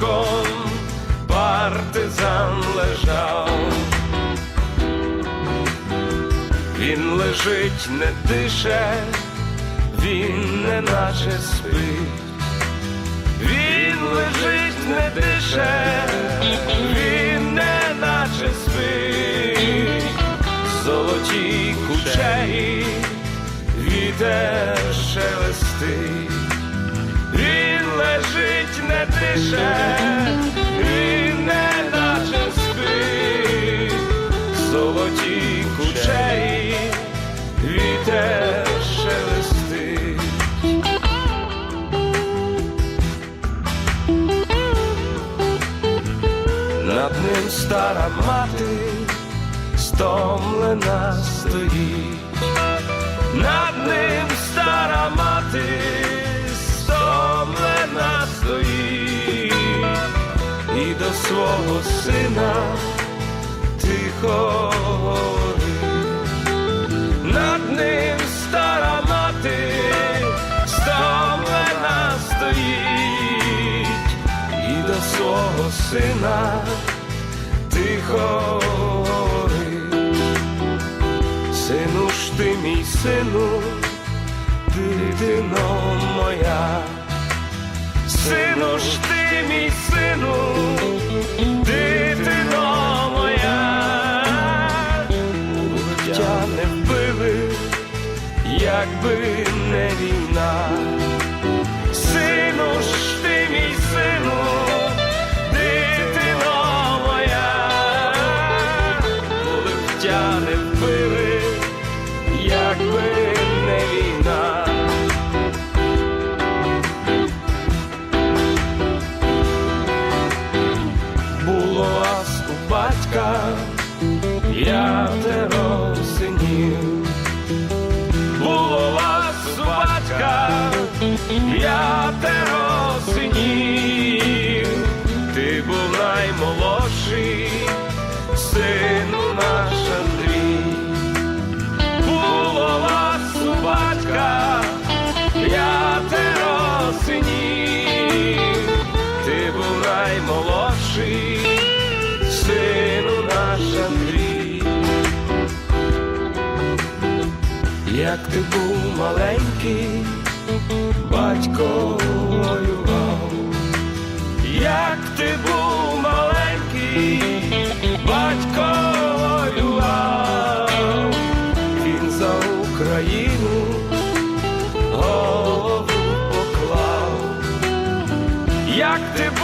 дубочком партизан лежав. Він лежить, не дише, він не наче спить. Він лежить, не дише, він не наче спить. Золоті кучері, вітер шелестить. Лежить, не дише, він не наче спить. Золоті кучері, вітер шелестить. Над ним стара мати стомлена стоїть, над ним стара мати сина тихо говорить. над ним стара мати стомлена стоїть, і до свого сина тихо говорить. Сину ж ти мій сину, дитино моя, сину ж ти мій сину, якби не війна. Сину ж ти мій сину, дитино моя, коли б тя не вбили, якби не війна. Було вас у батька п'ятеро синів. Було наймолодший, сину наш Андрій. Як ти був маленький, батько воював, як ти був маленький, батько воював, він за Україну голову як ти був